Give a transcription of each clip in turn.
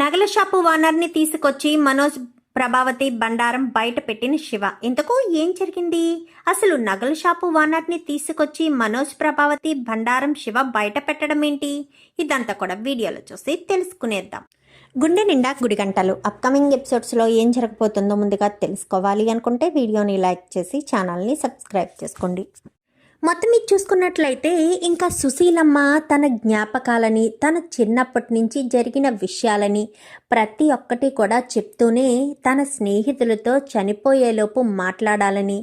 నగల షాపు ఓనర్ని తీసుకొచ్చి మనోజ్ ప్రభావతి బండారం బయట పెట్టిన శివ. ఇంతకు ఏం జరిగింది? అసలు నగల షాపు ఓనర్ని తీసుకొచ్చి మనోజ్ ప్రభావతి బండారం శివ బయట పెట్టడం ఏంటి? ఇదంతా కూడా వీడియోలో చూసి తెలుసుకునేద్దాం. గుండె నిండా గుడి గంటలు. అప్కమింగ్ ఎపిసోడ్స్లో ఏం జరగబోతుందో ముందుగా తెలుసుకోవాలి అనుకుంటే వీడియోని లైక్ చేసి ఛానల్ని సబ్స్క్రైబ్ చేసుకోండి. మొత్తం ఇది చూసుకున్నట్లయితే ఇంకా సుశీలమ్మ తన జ్ఞాపకాలని తన చిన్నప్పటి నుంచి జరిగిన విషయాలని ప్రతి ఒక్కటి కూడా చెప్తూనే తన స్నేహితులతో చనిపోయేలోపు మాట్లాడాలని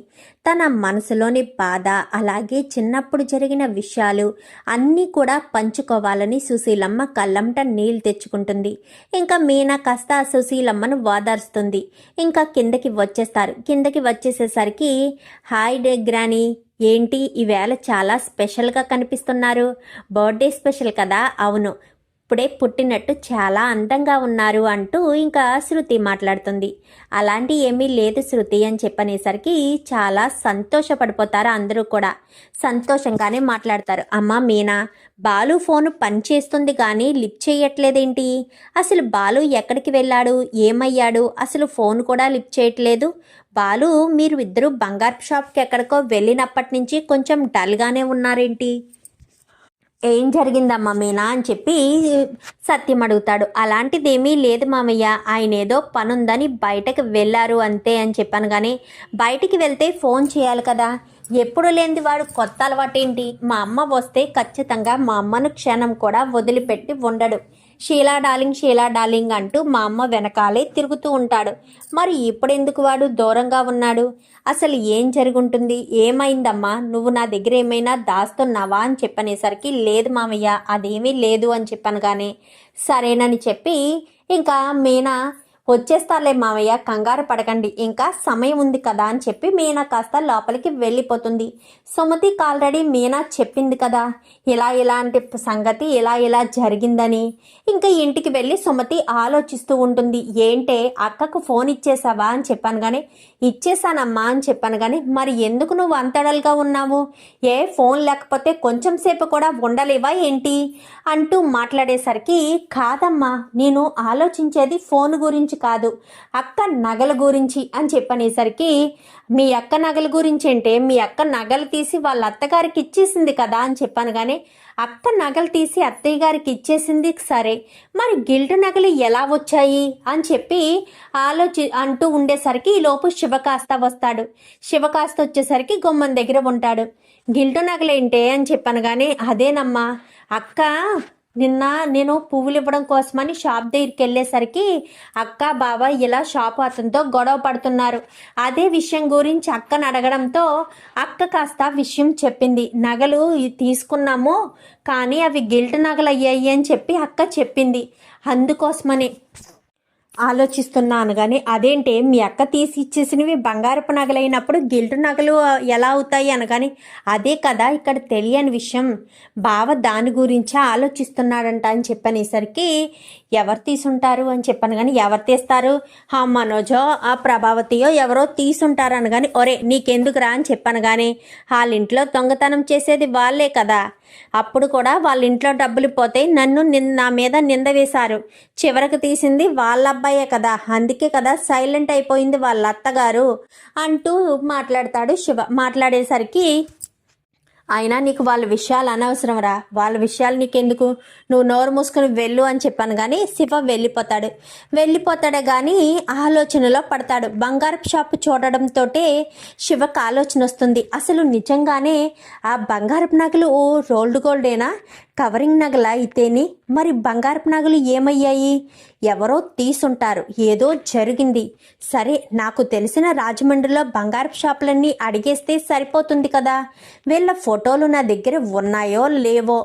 తన మనసులోని బాధ అలాగే చిన్నప్పుడు జరిగిన విషయాలు అన్నీ కూడా పంచుకోవాలని సుశీలమ్మ కళ్ళంట నీళ్ళు తెచ్చుకుంటుంది. ఇంకా మీనా కాస్త సుశీలమ్మను వాదార్స్తుంది. ఇంకా కిందకి వచ్చేస్తారు. కిందకి వచ్చేసేసరికి హాయ్ డే గ్రాని ఏంటి? ఈవేళ చాలా స్పెషల్గా కనిపిస్తున్నారు. బర్త్డే స్పెషల్ కదా? అవును. ఇప్పుడే పుట్టినట్టు చాలా అందంగా ఉన్నారు అంటూ ఇంకా శృతి మాట్లాడుతుంది. అలాంటి ఏమీ లేదు శృతి అని చెప్పనేసరికి చాలా సంతోషపడిపోతారు అందరూ కూడా. సంతోషంగానే మాట్లాడతారు. అమ్మ మీనా బాలు ఫోన్ పనిచేస్తుంది కానీ లిఫ్ట్ చేయట్లేదేంటి? అసలు బాలు ఎక్కడికి వెళ్ళాడు? ఏమయ్యాడు? అసలు ఫోన్ కూడా లిఫ్ట్ చేయట్లేదు? బాలు మీరు ఇద్దరు బంగారు షాప్కి ఎక్కడికో వెళ్ళినప్పటి నుంచి కొంచెం డల్గానే ఉన్నారేంటి? ఏం జరిగిందమ్మా మీనా అని చెప్పి సత్యం అడుగుతాడు. అలాంటిదేమీ లేదు మామయ్య ఆయన ఏదో పనుందని బయటకు వెళ్ళారు అంతే అని చెప్పాను కానీ బయటికి వెళ్తే ఫోన్ చేయాలి కదా. ఎప్పుడు లేనిది వాడు కొత్త అలవాటు ఏంటి మా అమ్మ వస్తే ఖచ్చితంగా మా అమ్మను క్షణం కూడా వదిలిపెట్టి ఉండడు. షీలా డార్లింగ్ షీలా డార్లింగ్ అంటూ మా అమ్మ వెనకాలే తిరుగుతూ ఉంటాడు. మరి ఇప్పుడెందుకు వాడు దూరంగా ఉన్నాడు? అసలు ఏం జరుగుంటుంది? ఏమైందమ్మా? నువ్వు నా దగ్గర ఏమైనా దాస్తున్నావా అని చెప్పనేసరికి లేదు మామయ్య అదేమీ లేదు అని చెప్పాను కానీ సరేనని చెప్పి ఇంకా మీనా వచ్చేస్తారులే మామయ్య కంగారు పడకండి. ఇంకా సమయం ఉంది కదా అని చెప్పి మీనా కాస్త లోపలికి వెళ్ళిపోతుంది. సుమతికి ఆల్రెడీ మీనా చెప్పింది కదా. ఇలా ఇలాంటి సంగతి ఇలా ఇలా జరిగిందని. ఇంకా ఇంటికి వెళ్ళి సుమతి ఆలోచిస్తూ ఉంటుంది. ఏంటే అక్కకు ఫోన్ ఇచ్చేసావా అని చెప్పాను కానీ ఇచ్చేసానమ్మా అని చెప్పాను కానీ మరి ఎందుకు నువ్వు అంతడలుగా ఉన్నావు? ఏ ఫోన్ లేకపోతే కొంచెం సేపు కూడా ఉండలేవా ఏంటి? అంటూ మాట్లాడేసరికి కాదమ్మా నేను ఆలోచించేది ఫోన్ గురించి కాదు. అక్క నగల గురించి అని చెప్పనేసరికి మీ అక్క నగల గురించి అంటే మీ అక్క నగలు తీసి వాళ్ళ అత్తగారికి ఇచ్చేసింది కదా అని చెప్పాను కానీ అక్క నగలు తీసి అత్తయ్య గారికి ఇచ్చేసింది సరే. మరి గిల్టు నగలు ఎలా వచ్చాయి? అని చెప్పి ఆలోచి అంటూ ఉండేసరికి ఈ లోపు శివకాస్త వస్తాడు. శివకాస్త వచ్చేసరికి గుమ్మం దగ్గర ఉంటాడు. గిల్టు నగలేంటే అని చెప్పాను కానీ అదేనమ్మా. అక్క నిన్న నేను పువ్వులు ఇవ్వడం కోసమని షాప్ దగ్గరికి వెళ్ళేసరికి అక్క బావ ఇలా షాపు అతనితో గొడవ పడుతున్నారు. అదే విషయం గురించి అక్కను అడగడంతో అక్క కాస్త విషయం చెప్పింది. నగలు తీసుకున్నాము కానీ అవి గిల్ట్ నగలు అయ్యాయి అని చెప్పి అక్క చెప్పింది. అందుకోసమని. ఆలోచిస్తున్నాను కానీ అదేంటి? మీ అక్క తీసి ఇచ్చేసినవి బంగారపు నగలైనప్పుడు గిల్టు నగలు ఎలా అవుతాయి అనగాని అదే కదా ఇక్కడ తెలియని విషయం. బావ దాని గురించే ఆలోచిస్తున్నాడంట అని చెప్పనేసరికి ఎవరు తీసుంటారు అని చెప్పాను కానీ ఎవరు తీస్తారు? ఆ మనోజో ఆ ప్రభావతియో ఎవరో తీసుంటారు అనగాని ఒరే నీకెందుకురా? అని చెప్పాను కానీ వాళ్ళ ఇంట్లో దొంగతనం చేసేది వాళ్ళే కదా. అప్పుడు కూడా వాళ్ళ ఇంట్లో డబ్బులు పోతే నన్ను నిన్ నా మీద నింద వేశారు. చివరకు తీసింది వాళ్ళ అబ్బాయే కదా. అందుకే కదా సైలెంట్ అయిపోయింది వాళ్ళ అత్తగారు అంటూ మాట్లాడతాడు శివ. మాట్లాడేసరికి అయినా నీకు వాళ్ళ విషయాలు అనవసరం రా. వాళ్ళ విషయాలు నీకెందుకు? నువ్వు నోరు మూసుకుని వెళ్ళు అని చెప్పాను కానీ శివ వెళ్ళిపోతాడు. వెళ్ళిపోతాడే కానీ ఆలోచనలో పడతాడు. బంగారపు షాపు చూడడంతో శివకు ఆలోచన వస్తుంది. అసలు నిజంగానే ఆ బంగారపు నగలు రోల్డ్ గోల్డేనా? కవరింగ్ నగల అయితేని మరి బంగారపు నగలు ఏమయ్యాయి? ఎవరో తీసుంటారు. ఏదో జరిగింది. సరే నాకు తెలిసిన రాజమండ్రిలో బంగారపు షాపులన్నీ అడిగేస్తే సరిపోతుంది కదా. వీళ్ళ ఫోటోలు నా దగ్గర ఉన్నాయో లేవో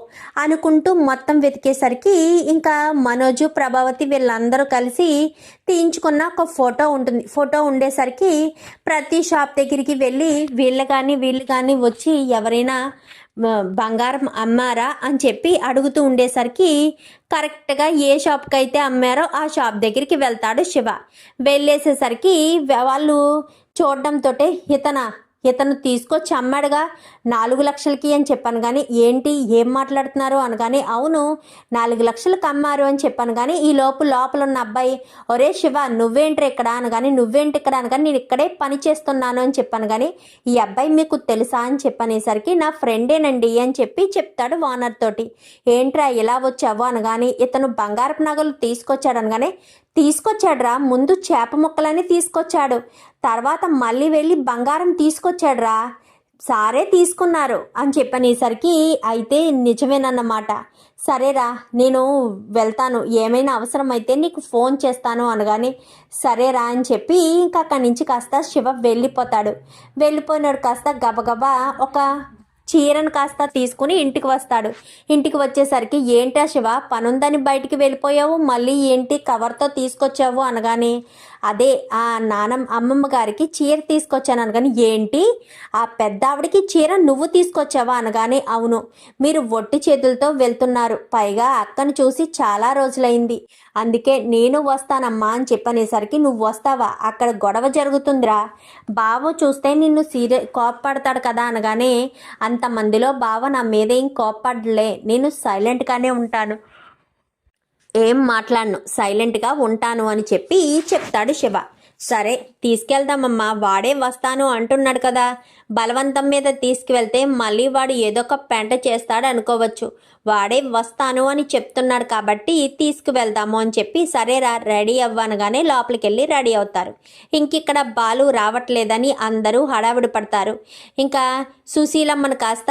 అనుకుంటూ మొత్తం వెతికేసరికి ఇంకా మనోజు ప్రభావతి వీళ్ళందరూ కలిసి తీయించుకున్న ఒక ఫోటో ఉంటుంది. ఫోటో ఉండేసరికి ప్రతి షాప్ దగ్గరికి వెళ్ళి వీళ్ళు కానీ వీళ్ళు కానీ వచ్చి ఎవరైనా బంగారం అమ్మారా అని చెప్పి అడుగుతూ ఉండేసరికి కరెక్ట్గా ఏ షాప్కి అయితే అమ్మారో ఆ షాప్ దగ్గరికి వెళ్తాడు శివ. వెళ్ళేసేసరికి వాళ్ళు చూడడంతో ఇతన ఇతను తీసుకొచ్చి అమ్మాడుగా నాలుగు లక్షలకి అని చెప్పాను కానీ ఏంటి ఏం మాట్లాడుతున్నారు అనగానే అవును నాలుగు లక్షలకు అమ్మారు అని చెప్పాను కానీ ఈ లోపు లోపల ఉన్న అబ్బాయి ఒరే శివ నువ్వేంటి ఇక్కడ అనగాని నువ్వేంటి ఇక్కడ అనగాని నేను ఇక్కడే పని చేస్తున్నాను అని చెప్పాను కానీ ఈ అబ్బాయి మీకు తెలుసా అని చెప్పనేసరికి నా ఫ్రెండేనండి అని చెప్పి చెప్తాడు ఓనర్ తోటి. ఏంట్రా ఇలా వచ్చావు అనగాని ఇతను బంగారపు నగలు తీసుకొచ్చాడు అనగానే తీసుకొచ్చాడురా ముందు చేప ముక్కలని తీసుకొచ్చాడు. తర్వాత మళ్ళీ వెళ్ళి బంగారం తీసుకొచ్చాడురా. సారే తీసుకున్నారు అని చెప్పనేసరికి అయితే నిజమేనన్నమాట. సరేరా నేను వెళ్తాను. ఏమైనా అవసరమైతే నీకు ఫోన్ చేస్తాను అనగానే సరేరా అని చెప్పి ఇంకా అక్కడి నుంచి కాస్త శివ వెళ్ళిపోతాడు. వెళ్ళిపోయినాడు కాస్త గబగబా ఒక చీరను కాస్త తీసుకుని ఇంటికి వస్తాడు. ఇంటికి వచ్చేసరికి ఏంటా శివ పనుందని బయటికి వెళ్ళిపోయావు మళ్ళీ ఏంటి కవర్తో తీసుకొచ్చావు? అనగానే అదే ఆ నానమ్మ అమ్మమ్మ గారికి చీర తీసుకొచ్చాను అనగానే ఏంటి? ఆ పెద్ద ఆవిడకి చీర నువ్వు తీసుకొచ్చావా? అనగానే అవును. మీరు ఒట్టి చేతులతో వెళ్తున్నారు. పైగా అక్కను చూసి చాలా రోజులైంది. అందుకే నేను వస్తానమ్మా అని చెప్పనేసరికి నువ్వు వస్తావా? అక్కడ గొడవ జరుగుతుందిరా. బావ చూస్తే నిన్ను సీరియస్ కోప్పడతాడు కదా అనగానే అంతమందిలో బావ నా మీద ఏం కోప్పడలే. నేను సైలెంట్గానే ఉంటాను. ఏం మాట్లాడను? సైలెంట్గా ఉంటాను అని చెప్పి చెప్తాడు శివ. సరే తీసుకెళ్దామమ్మా వాడే వస్తాను అంటున్నాడు కదా. బలవంతం మీద తీసుకువెళ్తే మళ్ళీ వాడు ఏదో ఒక పెంట చేస్తాడు అనుకోవచ్చు. వాడే వస్తాను అని చెప్తున్నాడు కాబట్టి తీసుకువెళ్దాము అని చెప్పి సరేరా రెడీ అవ్వనగానే లోపలికి వెళ్ళి రెడీ అవుతారు. ఇంక ఇక్కడ బాలు రావట్లేదని అందరూ హడావిడి పడతారు. ఇంకా సుశీలమ్మను కాస్త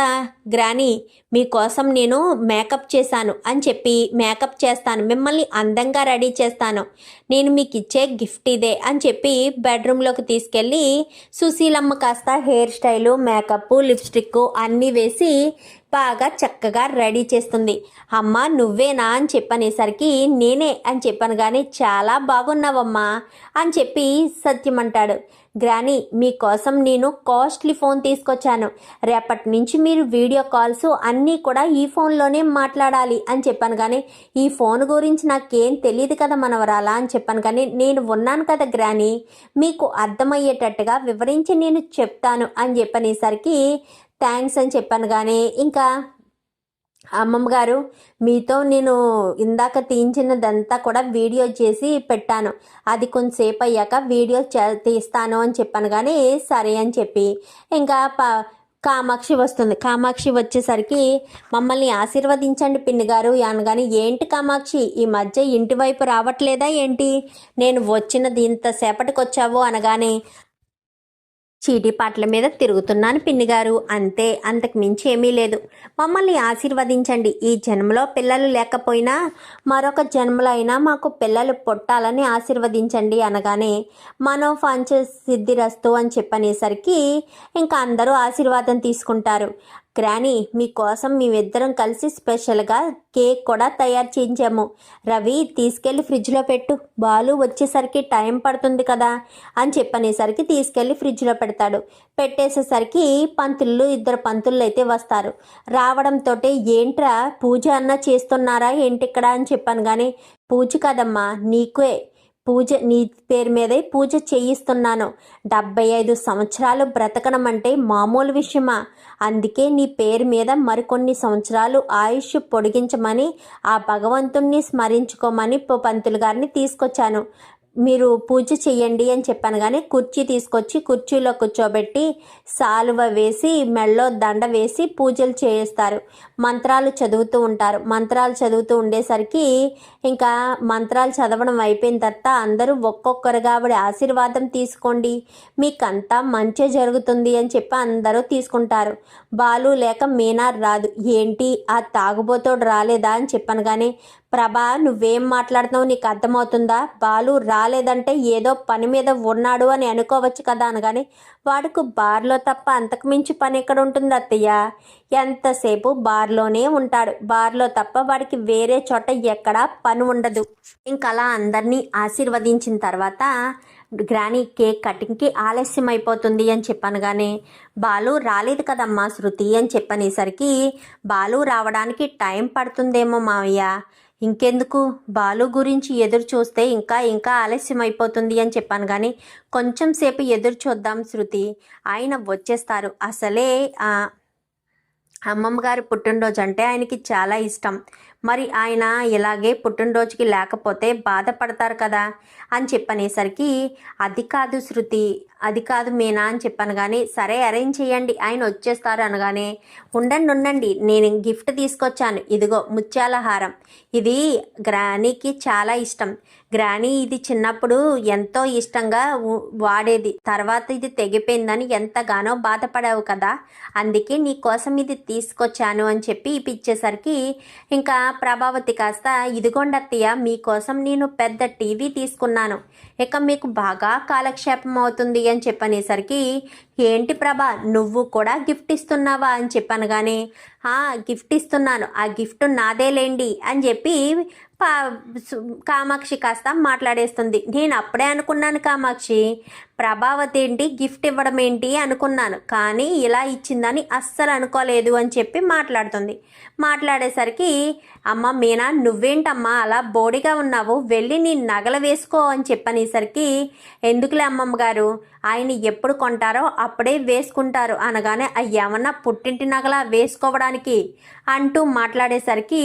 గ్రాని మీకోసం నేను మేకప్ చేశాను అని చెప్పి మేకప్ చేస్తాను. మిమ్మల్ని అందంగా రెడీ చేస్తాను. నేను మీకు ఇచ్చే గిఫ్ట్ ఇదే అని చెప్పి బెడ్రూమ్లోకి తీసుకెళ్ళి సుశీలమ్మ కాస్త హెయిర్ స్టైల్ మేకప్ లిప్స్టిక్ అన్నీ వేసి బాగా చక్కగా రెడీ చేస్తుంది. అమ్మ నువ్వేనా అని చెప్పనేసరికి నేనే అని చెప్పాను కానీ చాలా బాగున్నావమ్మా అని చెప్పి సత్యం అంటాడు. గ్రాని మీకోసం నేను కాస్ట్లీ ఫోన్ తీసుకొచ్చాను. రేపటి నుంచి మీరు వీడియో కాల్స్ అన్నీ కూడా ఈ ఫోన్లోనే మాట్లాడాలి అని చెప్పాను కానీ ఈ ఫోన్ గురించి నాకేం తెలియదు కదా మనవరాలా అని చెప్పాను కానీ నేను ఉన్నాను కదా గ్రానీ మీకు అర్థమయ్యేటట్టుగా వివరించి నేను చెప్తాను అని చెప్పనేసరికి థ్యాంక్స్ అని చెప్పాను కానీ ఇంకా అమ్మమ్మ గారు మీతో నేను ఇందాక తీయించినదంతా కూడా వీడియో చేసి పెట్టాను. అది కొంతసేపు అయ్యాక వీడియో చే- తీస్తాను అని చెప్పాను కానీ సరే అని చెప్పి ఇంకా ప కామాక్షి వస్తుంది. కామాక్షి వచ్చేసరికి మమ్మల్ని ఆశీర్వదించండి పిన్ని గారు. అనగాని ఏంటి కామాక్షి? ఈ మధ్య ఇంటి వైపు రావట్లేదా ఏంటి? నేను వచ్చినది ఇంతసేపటికి వచ్చావు అనగానే చీటీపాట్ల మీద తిరుగుతున్నాను పిన్నిగారు. అంతే అంతకు మించి ఏమీ లేదు. మమ్మల్ని ఆశీర్వదించండి. ఈ జన్మలో పిల్లలు లేకపోయినా మరొక జన్మలో అయినా మాకు పిల్లలు పుట్టాలని ఆశీర్వదించండి అనగానే మనోఫాంచ సిద్ధిరస్తు అని చెప్పనేసరికి ఇంకా అందరూ ఆశీర్వాదం తీసుకుంటారు. గ్రాని మీకోసం మేమిద్దరం కలిసి స్పెషల్గా కేక్ కూడా తయారు చేయించాము. రవి తీసుకెళ్ళి ఫ్రిడ్జ్లో పెట్టు. బాలు వచ్చేసరికి టైం పడుతుంది కదా అని చెప్పనేసరికి తీసుకెళ్ళి ఫ్రిడ్జ్లో పెడతాడు. పెట్టేసేసరికి పంతులు ఇద్దరు పంతులు అయితే వస్తారు. రావడంతో ఏంట్రా పూజ అన్న చేస్తున్నారా ఏంటి ఇక్కడ అని చెప్పాను కానీ పూజ కదమ్మా నీకే. పూజ నీ పేరు మీదే పూజ చేయిస్తున్నాను. డెబ్బై ఐదు సంవత్సరాలు బ్రతకడం అంటే మామూలు విషయమా? అందుకే నీ పేరు మీద మరికొన్ని సంవత్సరాలు ఆయుష్ పొడిగించమని ఆ భగవంతుణ్ణి స్మరించుకోమని ప- పంతులు గారిని తీసుకొచ్చాను. మీరు పూజ చెయ్యండి అని చెప్పాను కానీ కుర్చీ తీసుకొచ్చి కుర్చీలో కూర్చోబెట్టి సాలువ వేసి మెళ్ళో దండ వేసి పూజలు చేయిస్తారు. మంత్రాలు చదువుతూ ఉంటారు. మంత్రాలు చదువుతూ ఉండేసరికి ఇంకా మంత్రాలు చదవడం అయిపోయిన తర్వాత అందరూ ఒక్కొక్కరుగా ఆవిడ ఆశీర్వాదం తీసుకోండి. మీకంతా మంచి జరుగుతుంది అని చెప్పి అందరూ తీసుకుంటారు. బాలు లేక మీనార్ రాదు. ఏంటి? ఆ తాగుబోతోడు రాలేదా అని చెప్పాను కానీ ప్రభా నువ్వేం మాట్లాడుతున్నావు నీకు అర్థమవుతుందా? బాలు రాలేదంటే ఏదో పని మీద ఉన్నాడు అని అనుకోవచ్చు కదా అనగానే వాడుకు బార్లో తప్ప అంతకుమించి పని ఎక్కడ ఉంటుంది అత్తయ్య? ఎంతసేపు బార్లోనే ఉంటాడు. బార్లో తప్ప వాడికి వేరే చోట ఎక్కడా పని ఉండదు. ఇంకలా అందరినీ ఆశీర్వదించిన తర్వాత గ్రానీ కేక్ కటింగ్కి ఆలస్యం అయిపోతుంది అని చెప్పాను కానీ బాలు రాలేదు కదమ్మా శృతి అని చెప్పనేసరికి బాలు రావడానికి టైం పడుతుందేమో మావయ్య. ఇంకెందుకు? బాలు గురించి ఎదురు చూస్తే ఇంకా ఇంకా ఆలస్యం అయిపోతుంది అని చెప్పాను కానీ కొంచెం సేపు ఎదురు చూద్దాం శృతి. ఆయన వచ్చేస్తారు. అసలే అమ్మమ్మ గారి పుట్టినరోజు అంటే ఆయనకి చాలా ఇష్టం. మరి ఆయన ఇలాగే పుట్టినరోజుకి లేకపోతే బాధపడతారు కదా అని చెప్పనేసరికి అది కాదు శృతి. అది కాదు మీనా అని చెప్పాను కానీ సరే అరేంజ్ చేయండి ఆయన వచ్చేస్తారు అనగానే ఉండండి ఉండండి నేను గిఫ్ట్ తీసుకొచ్చాను. ఇదిగో ముత్యాల హారం. ఇది గ్రానీకి చాలా ఇష్టం. గ్రానీ ఇది చిన్నప్పుడు ఎంతో ఇష్టంగా వాడేది. తర్వాత ఇది తెగిపోయిందని ఎంతగానో బాధపడావు కదా. అందుకే నీ కోసం ఇది తీసుకొచ్చాను అని చెప్పి ఇప్పించేసరికి ఇంకా ప్రభావతి కాస్త ఇదిగోండత్తయ్య మీకోసం నేను పెద్ద టీవీ తీసుకున్నాను. ఇక మీకు బాగా కాలక్షేపం అవుతుంది అని చెప్పనేసరికి ఏంటి ప్రభా నువ్వు కూడా గిఫ్ట్ ఇస్తున్నావా? అని చెప్పాను కానీ గిఫ్ట్ ఇస్తున్నాను. ఆ గిఫ్ట్ నాదేలేండి అని చెప్పి పా కామాక్షి కాస్త మాట్లాడేస్తుంది. నేను అప్పుడే అనుకున్నాను కామాక్షి ప్రభావతి ఏంటి గిఫ్ట్ ఇవ్వడం ఏంటి అనుకున్నాను. కానీ ఇలా ఇచ్చిందని అస్సలు అనుకోలేదు అని చెప్పి మాట్లాడుతుంది. మాట్లాడేసరికి అమ్మ మీనా నువ్వేంటమ్మా అలా బోడిగా ఉన్నావు? వెళ్ళి నీ నగలు వేసుకో అని చెప్పనేసరికి ఎందుకులే అమ్మమ్మ గారు ఆయన ఎప్పుడు కొంటారో అప్పుడే వేసుకుంటారు అనగానే అవి ఏమన్నా పుట్టింటి నగల వేసుకోవడానికి? అంటూ మాట్లాడేసరికి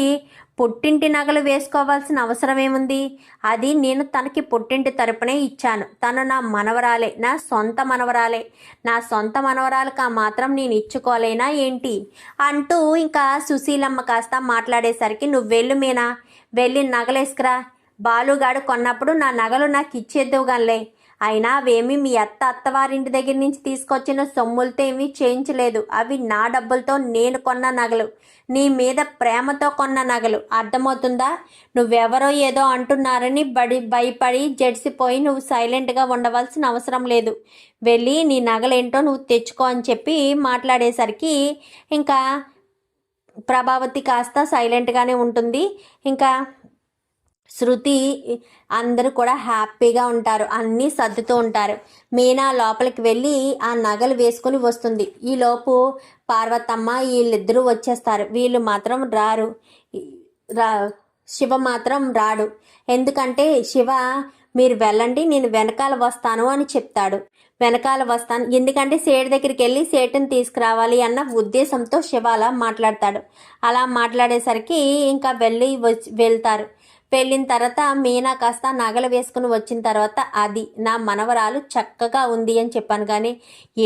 పుట్టింటి నగలు వేసుకోవాల్సిన అవసరం ఏముంది అది నేను తనకి పుట్టింటి తరపునే ఇచ్చాను. తను నా మనవరాలే నా సొంత మనవరాలే. నా సొంత మనవరాలకు ఆ మాత్రం నేను ఇచ్చుకోలేనా ఏంటి? అంటూ ఇంకా సుశీలమ్మ కాస్త మాట్లాడేసరికి నువ్వు వెళ్ళు మీనా వెళ్ళి నగలేసుకురా. బాలుగాడు కొన్నప్పుడు నా నగలు నాకు ఇచ్చేద్దువు అయినా అవేమి మీ అత్త అత్తవారింటి దగ్గర నుంచి తీసుకొచ్చిన సొమ్ములతో ఏమీ చేయించలేదు. అవి నా డబ్బులతో నేను కొన్న నగలు. నీ మీద ప్రేమతో కొన్న నగలు. అర్థమవుతుందా? నువ్వెవరో ఏదో అంటున్నారని బడి భయపడి జడిసిపోయి నువ్వు సైలెంట్గా ఉండవలసిన అవసరం లేదు. వెళ్ళి నీ నగలేంటో నువ్వు తెచ్చుకో అని చెప్పి మాట్లాడేసరికి ఇంకా ప్రభావతి కాస్త సైలెంట్గానే ఉంటుంది. ఇంకా శృతి అందరూ కూడా హ్యాపీగా ఉంటారు అన్నీ సర్దుతూ ఉంటారు. మీనా లోపలికి వెళ్ళి ఆ నగలు వేసుకుని వస్తుంది. ఈలోపు పార్వతమ్మ వీళ్ళిద్దరూ వచ్చేస్తారు. వీళ్ళు మాత్రం రారు. రా శివ మాత్రం రాడు. ఎందుకంటే శివ మీరు వెళ్ళండి నేను వెనకాల వస్తాను అని చెప్తాడు. వెనకాల వస్తాను. ఎందుకంటే సేటు దగ్గరికి వెళ్ళి సేటుని తీసుకురావాలి అన్న ఉద్దేశంతో శివ అలా మాట్లాడతాడు. అలా మాట్లాడేసరికి ఇంకా వెళ్ళి వచ్చి వెళ్తారు. వెళ్ళిన తర్వాత మీనా కాస్త నగలు వేసుకుని వచ్చిన తర్వాత అది నా మనవరాలు చక్కగా ఉంది అని చెప్పాను. కానీ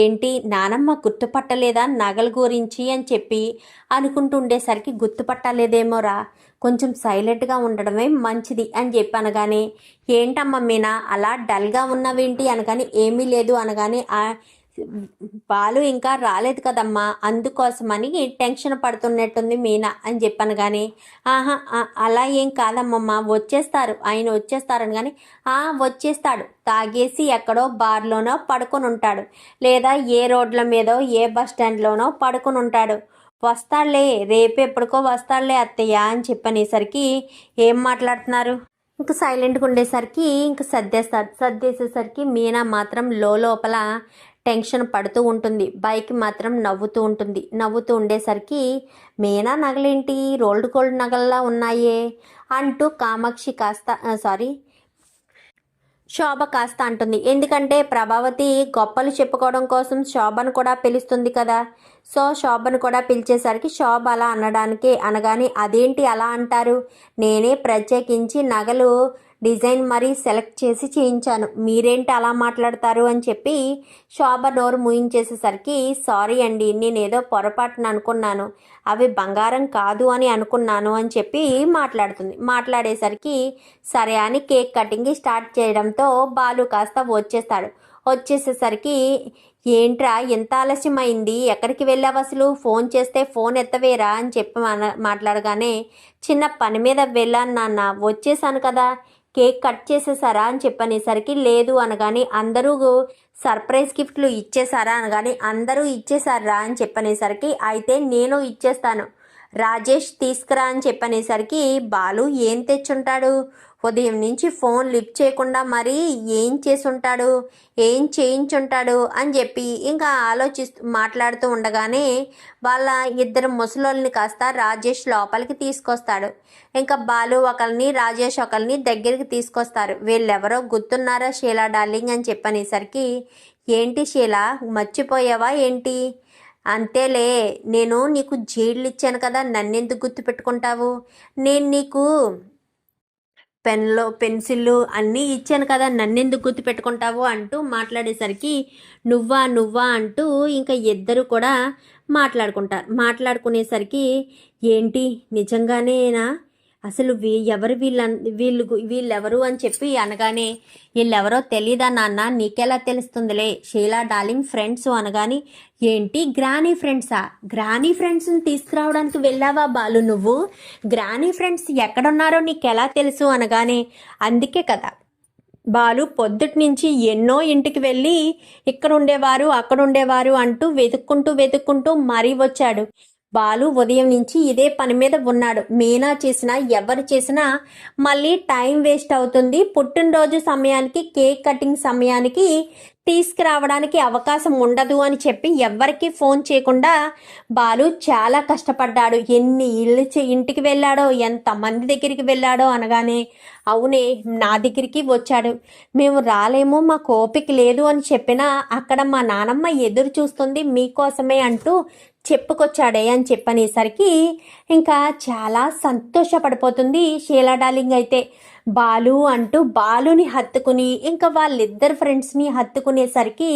ఏంటి నానమ్మ గుర్తుపట్టలేదా నగల గురించి అని చెప్పి అనుకుంటూ ఉండేసరికి గుర్తుపట్టలేదేమోరా కొంచెం సైలెంట్గా ఉండడమే మంచిది అని చెప్పి అనగానే ఏంటమ్మా మీనా అలా డల్గా ఉన్నవేంటి అనగానే ఏమీ లేదు అనగానే పాలు ఇంకా రాలేదు కదమ్మా అందుకోసమని టెన్షన్ పడుతున్నట్టుంది మీనా అని చెప్పాను కానీ ఆహా అలా ఏం కాదమ్మమ్మా వచ్చేస్తారు ఆయన వచ్చేస్తారని కానీ ఆ వచ్చేస్తాడు తాగేసి ఎక్కడో బార్లోనో పడుకొని ఉంటాడు లేదా ఏ రోడ్ల మీదో ఏ బస్ స్టాండ్లోనో పడుకొని ఉంటాడు వస్తాడులే రేపు ఎప్పటికో వస్తాడులే అత్తయ్య అని చెప్పనేసరికి ఏం మాట్లాడుతున్నారు? ఇంక సైలెంట్గా ఉండేసరికి ఇంక సర్దేస్తాడు సర్దేసేసరికి మీనా మాత్రం లోపల టెన్షన్ పడుతూ ఉంటుంది. బైక్ మాత్రం నవ్వుతూ ఉంటుంది. నవ్వుతూ ఉండేసరికి మీనా నగలేంటి? రోల్డ్ గోల్డ్ నగల్లా ఉన్నాయే? అంటూ కామాక్షి కాస్త సారీ శోభ కాస్త అంటుంది. ఎందుకంటే ప్రభావతి గొప్పలు చెప్పుకోవడం కోసం శోభను కూడా పిలుస్తుంది కదా. సో శోభను కూడా పిలిచేసరికి శోభ అలా అనడానికి అనగానే అదేంటి అలా అంటారు? నేనే ప్రత్యేకించి నగలు డిజైన్ మరీ సెలెక్ట్ చేసి చేయించాను. మీరేంటి అలా మాట్లాడతారు అని చెప్పి శోభ నోరు మూయించేసేసరికి సారీ అండి నేనేదో పొరపాటున అనుకున్నాను. అవి బంగారం కాదు అని అనుకున్నాను అని చెప్పి మాట్లాడుతుంది. మాట్లాడేసరికి సరే అని కేక్ కటింగ్ స్టార్ట్ చేయడంతో బాలు కాస్త వచ్చేస్తాడు. వచ్చేసేసరికి ఏంట్రా ఎంత ఆలస్యం అయింది ఎక్కడికి వెళ్ళావు అసలు? ఫోన్ చేస్తే ఫోన్ ఎత్తవేరా? అని చెప్పి మాట్లాడగానే చిన్న పని మీద వెళ్ళాను నాన్న. వచ్చేసాను కదా. కేక్ కట్ చేసేసారా అని చెప్పనేసరికి లేదు అనగానే అందరూ సర్ప్రైజ్ గిఫ్ట్లు ఇచ్చేసారా అనగానే అందరూ ఇచ్చేసారా అని చెప్పనేసరికి అయితే నేను ఇచ్చేస్తాను. రాజేష్ తీసుకురా అని చెప్పనేసరికి బాలు ఏం తెచ్చుంటాడు? ఉదయం నుంచి ఫోన్ లిఫ్ట్ చేయకుండా మరి ఏం చేసుంటాడు? ఏం చేయించుంటాడు? అని చెప్పి ఇంకా ఆలోచిస్తూ మాట్లాడుతూ ఉండగానే వాళ్ళ ఇద్దరు ముసలోళ్ళని కాస్త రాజేష్ లోపలికి తీసుకొస్తాడు. ఇంకా బాలు ఒకరిని రాజేష్ ఒకరిని దగ్గరికి తీసుకొస్తారు. వీళ్ళెవరో గుర్తున్నారా షీలా డార్లింగ్ అని చెప్పనేసరికి ఏంటి షీలా మర్చిపోయావా ఏంటి? అంతేలే నేను నీకు జీడ్లు ఇచ్చాను కదా నన్నెందుకు గుర్తుపెట్టుకుంటావు? నేను నీకు పెన్లో పెన్సిళ్ళు అన్నీ ఇచ్చాను కదా నన్నెందుకు గుర్తుపెట్టుకుంటావు అంటూ మాట్లాడేసరికి నువ్వా నువ్వా అంటూ ఇంకా ఇద్దరు కూడా మాట్లాడుకుంటారు. మాట్లాడుకునేసరికి ఏంటి? నిజంగానేనా? అసలు వీ ఎవరు వీళ్ళ వీళ్ళు వీళ్ళెవరు అని చెప్పి అనగానే వీళ్ళెవరో తెలీదా నాన్న? నీకెలా తెలుస్తుందిలే? షీలా డార్లింగ్ ఫ్రెండ్స్ అనగాని ఏంటి గ్రానీ ఫ్రెండ్సా? గ్రానీ ఫ్రెండ్స్ని తీసుకురావడానికి వెళ్ళావా బాలు నువ్వు? గ్రానీ ఫ్రెండ్స్ ఎక్కడున్నారో నీకెలా తెలుసు? అనగానే అందుకే కదా. బాలు పొద్దుటి నుంచి ఎన్నో ఇంటికి వెళ్ళి ఇక్కడ ఉండేవారు అక్కడ ఉండేవారు అంటూ వెతుక్కుంటూ వెతుక్కుంటూ మరీ వచ్చాడు. బాలు ఉదయం నుంచి ఇదే పని మీద ఉన్నాడు. మీనా చేసినా ఎవరు చేసినా మళ్ళీ టైం వేస్ట్ అవుతుంది. పుట్టినరోజు సమయానికి కేక్ కటింగ్ సమయానికి తీసుకురావడానికి అవకాశం ఉండదు అని చెప్పి ఎవ్వరికీ ఫోన్ చేయకుండా బాలు చాలా కష్టపడ్డాడు. ఎన్ని ఇల్లు చే- ఇంటికి వెళ్ళాడో ఎంతమంది దగ్గరికి వెళ్ళాడో అనగానే అవునే నా దగ్గరికి వచ్చాడు. మేము రాలేము మా కోపిక లేదు అని చెప్పినా అక్కడ మా నానమ్మ ఎదురు చూస్తుంది మీకోసమే అంటూ చెప్పుకొచ్చాడే అని చెప్పనేసరికి ఇంకా చాలా సంతోషపడిపోతుంది షీలా డార్లింగ్ అయితే. బాలు అంటూ బాలుని హత్తుకుని ఇంకా వాళ్ళిద్దరు ఫ్రెండ్స్ని హత్తుకునేసరికి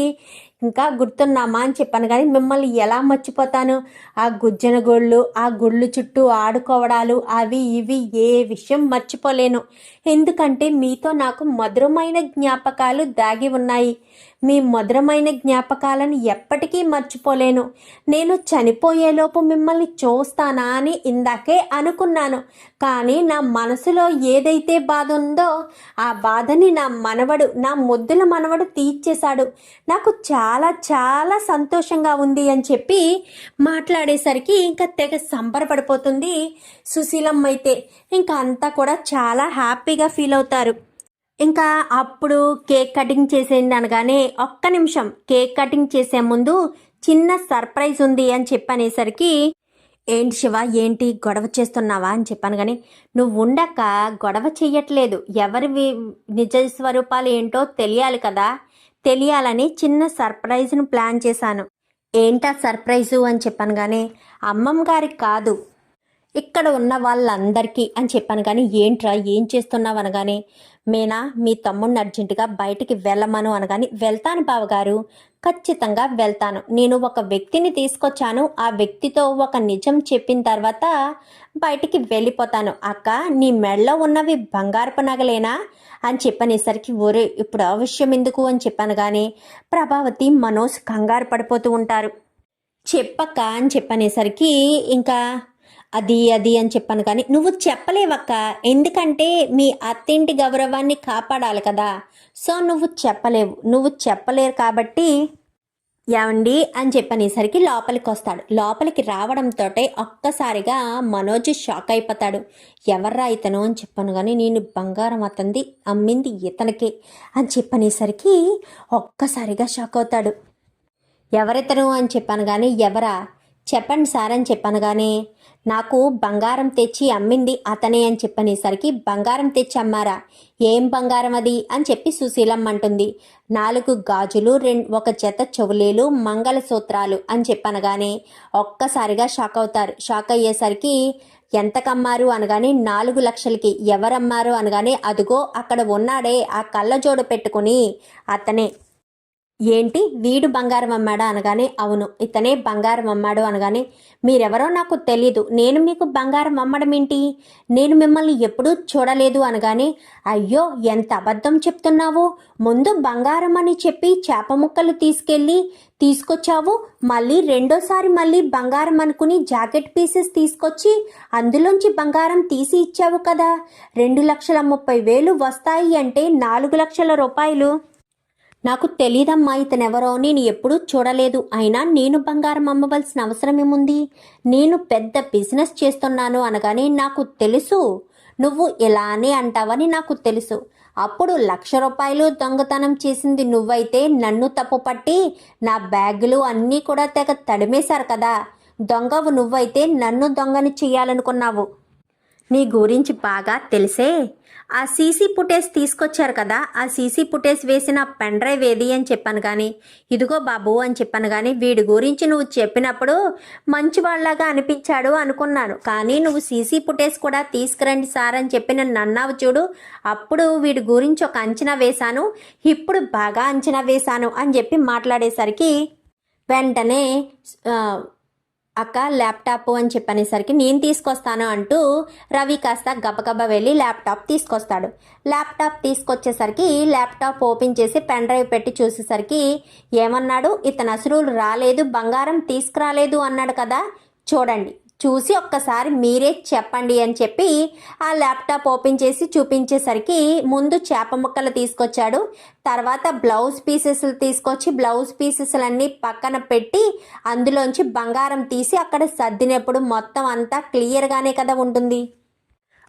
ఇంకా గుర్తున్నామా అని చెప్పాను కానీ మిమ్మల్ని ఎలా మర్చిపోతాను? ఆ గుజ్జన గోళ్ళు ఆ గుళ్ళు చుట్టూ ఆడుకోవడాలు అవి ఇవి ఏ విషయం మర్చిపోలేను. ఎందుకంటే మీతో నాకు మధురమైన జ్ఞాపకాలు దాగి ఉన్నాయి. మీ మధురమైన జ్ఞాపకాలను ఎప్పటికీ మర్చిపోలేను. నేను చనిపోయేలోపు మిమ్మల్ని చూస్తానా అని ఇందాకే అనుకున్నాను. కానీ నా మనసులో ఏదైతే బాధ ఉందో ఆ బాధని నా మనవడు నా ముద్దుల మనవడు తీర్చేశాడు. నాకు చాలా చాలా సంతోషంగా ఉంది అని చెప్పి మాట్లాడేసరికి ఇంకా తెగ సంబరపడిపోతుంది సుశీలమ్మ అయితే. ఇంకా అంతా కూడా చాలా హ్యాపీగా ఫీల్ అవుతారు. ఇంకా అప్పుడు కేక్ కటింగ్ చేసేయండి అనగానే ఒక్క నిమిషం కేక్ కటింగ్ చేసే ముందు చిన్న సర్ప్రైజ్ ఉంది అని చెప్పనేసరికి ఏంటి శివ ఏంటి గొడవ చేస్తున్నావా? అని చెప్పాను కానీ నువ్వు ఉండక గొడవ చెయ్యట్లేదు. ఎవరి వి- నిజ స్వరూపాలు ఏంటో తెలియాలి కదా. తెలియాలని చిన్న సర్ప్రైజ్ను ప్లాన్ చేశాను. ఏంటా సర్ప్రైజు? అని చెప్పాను కానీ అమ్మమ్మ గారికి కాదు. ఇక్కడ ఉన్న వాళ్ళందరికీ అని చెప్పాను కానీ ఏంట్రా ఏం చేస్తున్నావు? అనగానే మేనా మీ తమ్ముడిని అర్జెంటుగా బయటికి వెళ్ళమను అనగాని వెళ్తాను బావగారు ఖచ్చితంగా వెళ్తాను. నేను ఒక వ్యక్తిని తీసుకొచ్చాను. ఆ వ్యక్తితో ఒక నిజం చెప్పిన తర్వాత బయటికి వెళ్ళిపోతాను. అక్క నీ మెడలో ఉన్నవి బంగారపు నగలేనా? అని చెప్పనేసరికి ఊరే ఇప్పుడు ఆ విషయం ఎందుకు? అని చెప్పాను కానీ ప్రభావతి మనోజ్ కంగారు పడిపోతూ ఉంటారు. చెప్పక్క అని చెప్పనేసరికి ఇంకా అది అది అని చెప్పాను. కానీ నువ్వు చెప్పలేవక్క. ఎందుకంటే మీ అత్తింటి గౌరవాన్ని కాపాడాలి కదా. సో నువ్వు చెప్పలేవు. నువ్వు చెప్పలేరు కాబట్టి ఏమండి అని చెప్పనేసరికి లోపలికి వస్తాడు. లోపలికి రావడంతో ఒక్కసారిగా మనోజ్ షాక్ అయిపోతాడు. ఎవర్రా ఇతను అని చెప్పాను. కానీ నేను బంగారం అతంది అమ్మింది ఇతనికే అని చెప్పనేసరికి ఒక్కసారిగా షాక్ అవుతాడు. ఎవరితను అని చెప్పాను. కానీ ఎవరా? చెప్పండి సార్ అని చెప్పాను. కానీ నాకు బంగారం తెచ్చి అమ్మింది అతనే అని చెప్పనేసరికి బంగారం తెచ్చి అమ్మారా? ఏం బంగారం అది? అని చెప్పి సుశీలమ్మ అంటుంది. నాలుగు గాజులు రెండు ఒక జత చెవులేలు మంగళసూత్రాలు అని చెప్పనగానే ఒక్కసారిగా షాక్ అవుతారు. షాక్ అయ్యేసరికి ఎంతకమ్మారు? అనగానే నాలుగు లక్షలకి ఎవరమ్మారు? అనగానే అదుగో అక్కడ ఉన్నాడే ఆ కళ్ళజోడు పెట్టుకుని అతనే. ఏంటి వీడు బంగారం అమ్మాడా అనగానే అవును ఇతనే బంగారం అమ్మాడు అనగానే మీరెవరో నాకు తెలీదు. నేను మీకు బంగారం అమ్మడం ఏంటి నేను మిమ్మల్ని ఎప్పుడూ చూడలేదు అనగానే అయ్యో ఎంత అబద్ధం చెప్తున్నావు? ముందు బంగారం అని చెప్పి చేప ముక్కలు తీసుకెళ్ళి తీసుకొచ్చావు. మళ్ళీ రెండోసారి మళ్ళీ బంగారం అనుకుని జాకెట్ పీసెస్ తీసుకొచ్చి అందులోంచి బంగారం తీసి ఇచ్చావు కదా. రెండు లక్షల ముప్పై వేలు వస్తాయి అంటే నాలుగు లక్షల రూపాయలు. నాకు తెలీదమ్మా ఇతనెవరో నేను ఎప్పుడూ చూడలేదు. అయినా నేను బంగారం అమ్మవలసిన అవసరం ఏముంది? నేను పెద్ద బిజినెస్ చేస్తున్నాను అనగానే నాకు తెలుసు. నువ్వు ఇలానే అంటావని నాకు తెలుసు. అప్పుడు లక్ష రూపాయలు దొంగతనం చేసింది నువ్వైతే నన్ను తప్పుపట్టి నా బ్యాగులు అన్నీ కూడా తెగ తడిమేశారు కదా. దొంగవు నువ్వైతే నన్ను దొంగని చెయ్యాలనుకున్నావు. నీ గురించి బాగా తెలిసే ఆ సీసీ ఫుటేజ్ తీసుకొచ్చారు కదా ఆ సీసీ ఫుటేజ్ వేసిన పెన్ డ్రైవ్ ఏది అని చెప్పాను కానీ ఇదిగో బాబు అని చెప్పాను కానీ వీడి గురించి నువ్వు చెప్పినప్పుడు మంచివాళ్ళాగా అనిపించాడు అనుకున్నాను. కానీ నువ్వు సీసీ ఫుటేజ్ కూడా తీసుకురండి సార్ అని చెప్పి నన్ను అన్నావు చూడు అప్పుడు వీడి గురించి ఒక అంచనా వేశాను ఇప్పుడు బాగా అంచనా వేశాను అని చెప్పి మాట్లాడేసరికి వెంటనే అక్క ల్యాప్టాప్ అని చెప్పనేసరికి నేను తీసుకొస్తాను అంటూ రవి కాస్త గబగబా వెళ్ళి ల్యాప్టాప్ తీసుకొస్తాడు. ల్యాప్టాప్ తీసుకొచ్చేసరికి ల్యాప్టాప్ ఓపెన్ చేసి పెన్ డ్రైవ్ పెట్టి చూసేసరికి ఏమన్నాడు? ఇతను అసలు రాలేదు బంగారం తీసుకురాలేదు అన్నాడు కదా. చూడండి. చూసి ఒక్కసారి మీరే చెప్పండి అని చెప్పి ఆ ల్యాప్టాప్ ఓపెన్ చేసి చూపించేసరికి ముందు చేప ముక్కలు తీసుకొచ్చాడు. తర్వాత బ్లౌజ్ పీసెస్లు తీసుకొచ్చి బ్లౌజ్ పీసెస్లన్నీ పక్కన పెట్టి అందులోంచి బంగారం తీసి అక్కడ సర్దినప్పుడు మొత్తం అంతా క్లియర్గానే కదా ఉంటుంది.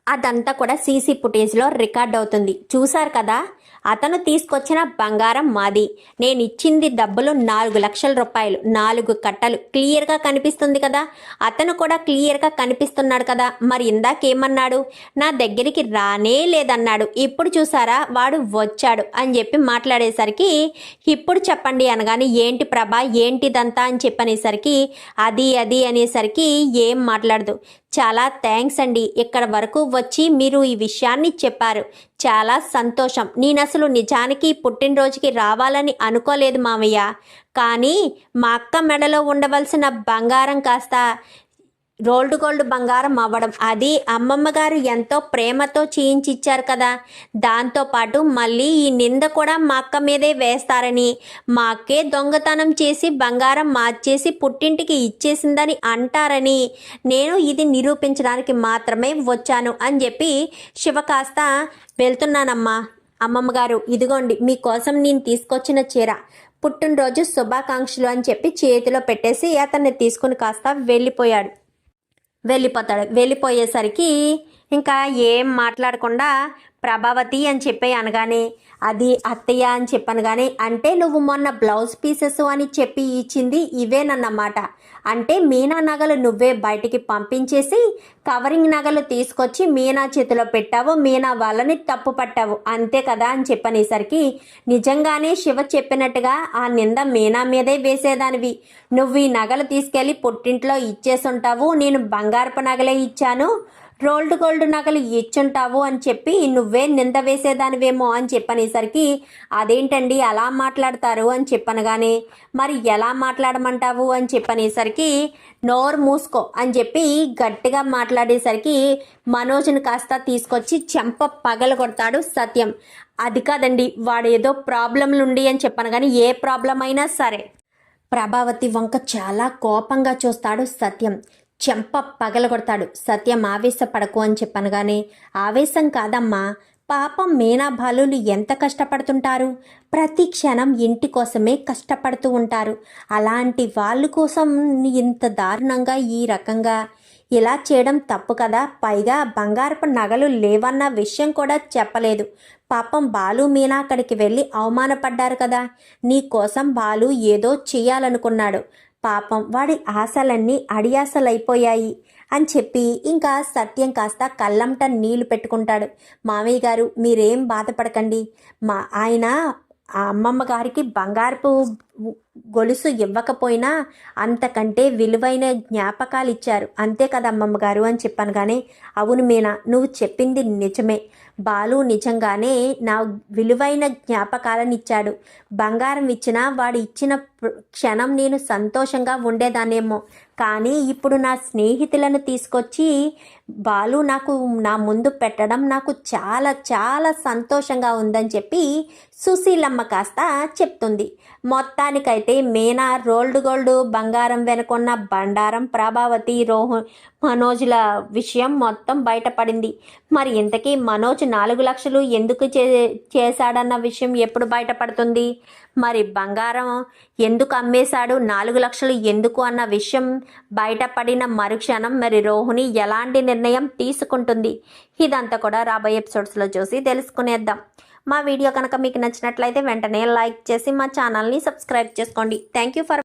అదంతా కూడా సీసీ ఫుటేజ్లో రికార్డ్ అవుతుంది. చూశారు కదా? అతను తీసుకొచ్చిన బంగారం మాది. నేను ఇచ్చింది డబ్బులు నాలుగు లక్షల రూపాయలు. నాలుగు కట్టలు. క్లియర్గా కనిపిస్తుంది కదా? అతను కూడా క్లియర్గా కనిపిస్తున్నాడు కదా? మరి ఇందాకేమన్నాడు? నా దగ్గరికి రానే లేదన్నాడు. ఇప్పుడు చూసారా? వాడు వచ్చాడు అని చెప్పి మాట్లాడేసరికి ఇప్పుడు చెప్పండి అనగానే ఏంటి ప్రభా? ఏంటిదంతా? అని చెప్పనేసరికి అది అది అనేసరికి ఏం మాట్లాడదు. చాలా థ్యాంక్స్ అండి. ఇక్కడ వరకు వచ్చి మీరు ఈ విషయాన్ని చెప్పారు. చాలా సంతోషం. నేను అసలు నిజానికి పుట్టినరోజుకి రావాలని అనుకోలేదు మామయ్య. కానీ మా అక్క మెడలో ఉండవలసిన బంగారం కాస్త రోల్డ్ గోల్డ్ బంగారం అవ్వడం. అది అమ్మమ్మ గారు ఎంతో ప్రేమతో చేయించిచ్చారు కదా. దాంతోపాటు మళ్ళీ ఈ నింద కూడా మా అక్క మీదే వేస్తారని. మా అక్కే దొంగతనం చేసి బంగారం మార్చేసి పుట్టింటికి ఇచ్చేసిందని అంటారని. నేను ఇది నిరూపించడానికి మాత్రమే వచ్చాను అని చెప్పి శివ కాస్త వెళ్తున్నానమ్మా. అమ్మమ్మ గారు ఇదిగోండి మీకోసం నేను తీసుకొచ్చిన చీర. పుట్టినరోజు శుభాకాంక్షలు అని చెప్పి చేతిలో పెట్టేసి అతన్ని తీసుకుని కాస్త వెళ్ళిపోయాడు. వెళ్ళిపోతాడు. వెళ్ళిపోయేసరికి ఇంకా ఏం మాట్లాడకుండా ప్రభావతి అని చెప్పి అనగానే అది అత్తయ్య అని చెప్పను కానీ అంటే నువ్వు మొన్న బ్లౌజ్ పీసెస్ అని చెప్పి ఇచ్చింది ఇవేనన్నమాట. అంటే మీనా నగలు నువ్వే బయటికి పంపించేసి కవరింగ్ నగలు తీసుకొచ్చి మీనా చేతిలో పెట్టావు మీనా వాళ్ళని తప్పు పట్టావు. అంతే కదా అని చెప్పనేసరికి నిజంగానే శివ చెప్పినట్టుగా ఆ నింద మీనా మీదే వేసేదానివి. నువ్వు ఈ నగలు తీసుకెళ్ళి పుట్టింట్లో ఇచ్చేసుంటావు నేను బంగారపు నగలే ఇచ్చాను. రోల్డ్ గోల్డ్ నగలు ఇచ్చుంటావు అని చెప్పి నువ్వే నింద వేసేదానివేమో అని చెప్పనేసరికి అదేంటండి అలా మాట్లాడతారు అని చెప్పనగానే మరి ఎలా మాట్లాడమంటావు అని చెప్పనేసరికి నోరు మూసుకో అని చెప్పి గట్టిగా మాట్లాడేసరికి మనోజ్ని కాస్త తీసుకొచ్చి చెంప పగల కొడతాడు సత్యం. అది కాదండి వాడు ఏదో ప్రాబ్లంలు ఉండి అని చెప్పాను కానీ ఏ ప్రాబ్లం అయినా సరే. ప్రభావతి వంక చాలా కోపంగా చూస్తాడు సత్యం. చెంప పగలగొడతాడు. సత్యం ఆవేశపడకు అని చెప్పనగానే ఆవేశం కాదమ్మా. పాపం మీనా బాలులు ఎంత కష్టపడుతుంటారు? ప్రతి క్షణం ఇంటి కోసమే కష్టపడుతూ ఉంటారు. అలాంటి వాళ్ళ కోసం ఇంత దారుణంగా ఈ రకంగా ఇలా చేయడం తప్పు కదా? పైగా బంగారపు నగలు లేవన్న విషయం కూడా చెప్పలేదు. పాపం బాలు మీనా అక్కడికి వెళ్ళి అవమానపడ్డారు కదా? నీ కోసం బాలు ఏదో చేయాలనుకున్నాడు. పాపం వాడి ఆశలన్నీ అడియాసలైపోయాయి అని చెప్పి ఇంకా సత్యం కాస్త కళ్ళంట నీళ్ళు పెట్టుకుంటాడు. మామయ్య గారు మీరేం బాధపడకండి. మా ఆయన ఆ అమ్మమ్మ గారికి బంగారపు గొలుసు ఇవ్వకపోయినా అంతకంటే విలువైన జ్ఞాపకాలు ఇచ్చారు. అంతే కదా అమ్మమ్మ గారు అని చెప్పాను కానీ అవును మీనా నువ్వు చెప్పింది నిజమే. బాలు నిజంగానే నా విలువైన జ్ఞాపకాలను ఇచ్చాడు బంగారం ఇచ్చినా వాడు ఇచ్చిన క్షణం నేను సంతోషంగా ఉండేదానేమో కానీ ఇప్పుడు నా స్నేహితులను తీసుకొచ్చి బాలు నాకు నా ముందు పెట్టడం నాకు చాలా చాలా సంతోషంగా ఉందని చెప్పి సుశీలమ్మ కాస్త చెప్తుంది. మొత్తానికైతే మీనా రోల్డ్ గోల్డ్ బంగారం వెనుకున్న బండారం ప్రభావతి రోహ మనోజ్ల విషయం మొత్తం బయటపడింది. మరి ఇంతకీ మనోజ్ మనోజ్ నాలుగు లక్షలు ఎందుకు చే చేశాడన్న విషయం ఎప్పుడు బయటపడుతుంది? మరి బంగారం ఎందుకు అమ్మేశాడు? నాలుగు లక్షలు ఎందుకు అన్న విషయం బయటపడిన మరుక్షణం మరి రోహిణి ఎలాంటి నిర్ణయం తీసుకుంటుంది? ఇదంతా కూడా రాబోయే ఎపిసోడ్స్లో చూసి తెలుసుకునేద్దాం. మా వీడియో కనుక మీకు నచ్చినట్లయితే వెంటనే లైక్ చేసి మా ఛానల్ని సబ్స్క్రైబ్ చేసుకోండి. Thank you for